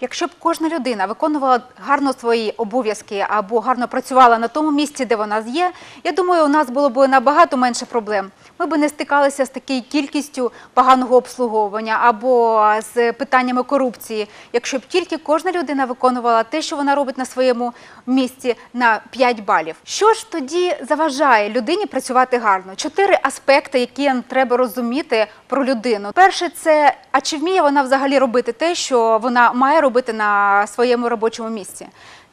Якщо б кожна людина виконувала гарно свої обов'язки або гарно працювала на тому місці, де вона є, я думаю, у нас було б набагато менше проблем. Ми б не стикалися з такою кількістю поганого обслуговування або з питаннями корупції, якщо б тільки кожна людина виконувала те, що вона робить на своєму місці на 5 балів. Що ж тоді заважає людині працювати гарно? Чотири аспекти, які треба розуміти про людину. Перше, це а чи вміє вона взагалі робити те, що вона має робити на своєму робочому місці?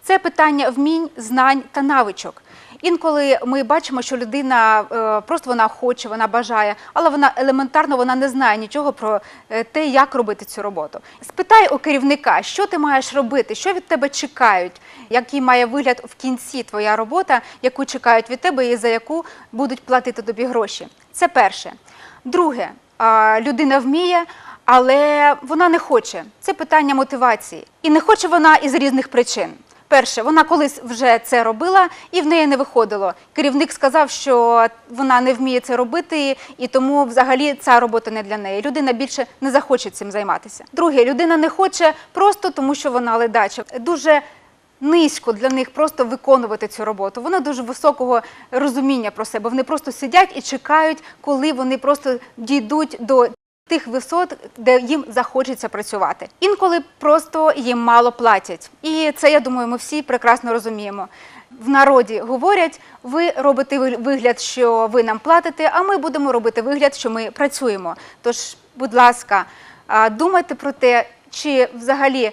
Це питання вмінь, знань та навичок. Інколи ми бачимо, що людина е, просто вона хоче, вона бажає, але вона елементарно вона не знає нічого про е, те, як робити цю роботу. Спитай у керівника, що ти маєш робити, що від тебе чекають, який має вигляд в кінці твоя робота, яку чекають від тебе і за яку будуть платити тобі гроші. Це перше. Друге, людина вміє. Але вона не хоче. Це питання мотивації. І не хоче вона із різних причин. Перше, вона колись вже це робила і в неї не виходило. Керівник сказав, що вона не вміє це робити, і тому взагалі ця робота не для неї. Людина більше не захоче цим займатися. Друге, людина не хоче просто тому, що вона ледача. Дуже низько для них просто виконувати цю роботу. Вони дуже високого розуміння про себе. Вони просто сидять і чекають, коли вони просто дійдуть до тих висот, де їм захочеться працювати. Інколи просто їм мало платять. І це, я думаю, ми всі прекрасно розуміємо. В народі говорять, ви робите вигляд, що ви нам платите, а ми будемо робити вигляд, що ми працюємо. Тож, будь ласка, думайте про те, чи взагалі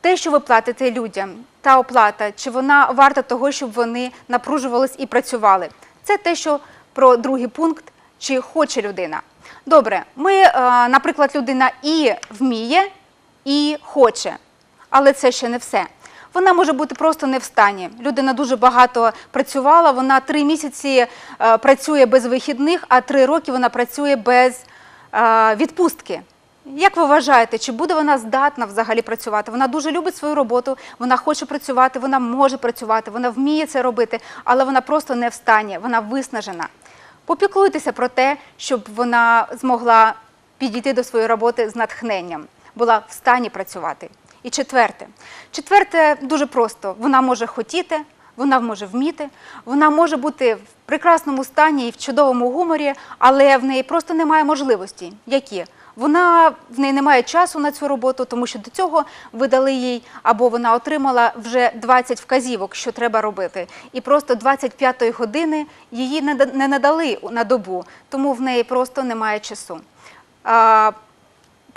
те, що ви платите людям, та оплата, чи вона варта того, щоб вони напружувались і працювали. Це те, що про другий пункт, чи хоче людина. Добре, ми, е, наприклад, людина і вміє, і хоче, але це ще не все. Вона може бути просто не в стані. Людина дуже багато працювала, вона три місяці е, працює без вихідних, а три роки вона працює без е, відпустки. Як ви вважаєте, чи буде вона здатна взагалі працювати? Вона дуже любить свою роботу, вона хоче працювати, вона може працювати, вона вміє це робити, але вона просто не в стані, вона виснажена. Попіклуйтеся про те, щоб вона змогла підійти до своєї роботи з натхненням, була в стані працювати. І четверте. Четверте дуже просто: вона може хотіти, вона може вміти, вона може бути в прекрасному стані і в чудовому гуморі, але в неї просто немає можливості. Які? Вона в неї немає часу на цю роботу, тому що до цього видали їй або вона отримала вже 20 вказівок, що треба робити, і просто 25-ї години її не да- не надали на добу, тому в неї просто немає часу.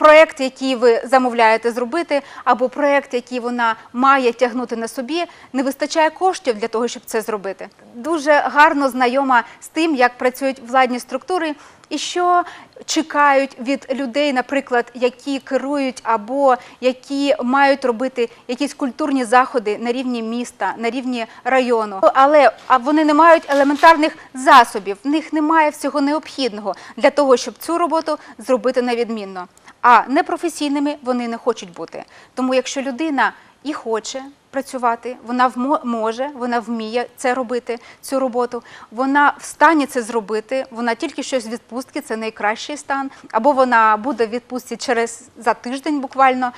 Проєкт, який ви замовляєте зробити, або проєкт, який вона має тягнути на собі, не вистачає коштів для того, щоб це зробити. Дуже гарно знайома з тим, як працюють владні структури і що чекають від людей, наприклад, які керують або які мають робити якісь культурні заходи на рівні міста, на рівні району. Але вони не мають елементарних засобів, в них немає всього необхідного для того, щоб цю роботу зробити на відмінно. А непрофесійними вони не хочуть бути. Тому якщо людина і хоче працювати, вона може, вона вміє це робити, цю роботу, вона встані це зробити, вона тільки щось відпустки, це найкращий стан, або вона буде в відпустці через за тиждень буквально.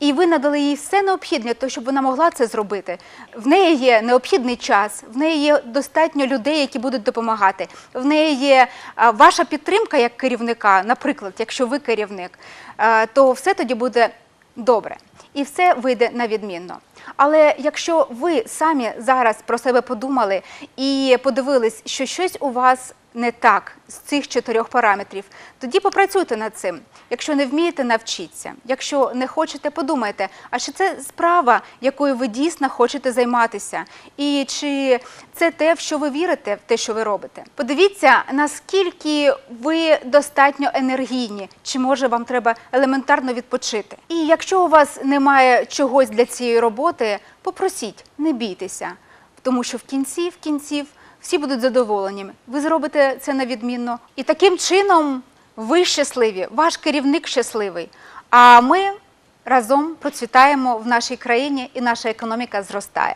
І ви надали їй все необхідне, щоб вона могла це зробити. В неї є необхідний час, в неї є достатньо людей, які будуть допомагати. В неї є ваша підтримка як керівника, наприклад, якщо ви керівник, то все тоді буде добре. І все вийде на відмінно. Але якщо ви самі зараз про себе подумали і подивились, що щось у вас не так з цих чотирьох параметрів, тоді попрацюйте над цим. Якщо не вмієте, навчіться. Якщо не хочете, подумайте, а чи це справа, якою ви дійсно хочете займатися? І чи це те, в що ви вірите, в те, що ви робите? Подивіться, наскільки ви достатньо енергійні, чи може вам треба елементарно відпочити. І якщо у вас немає чогось для цієї роботи, попросіть, не бійтеся, тому що в кінці, в кінців всі будуть задоволені. Ви зробите це на відмінно. І таким чином ви щасливі, ваш керівник щасливий. А ми разом процвітаємо в нашій країні і наша економіка зростає.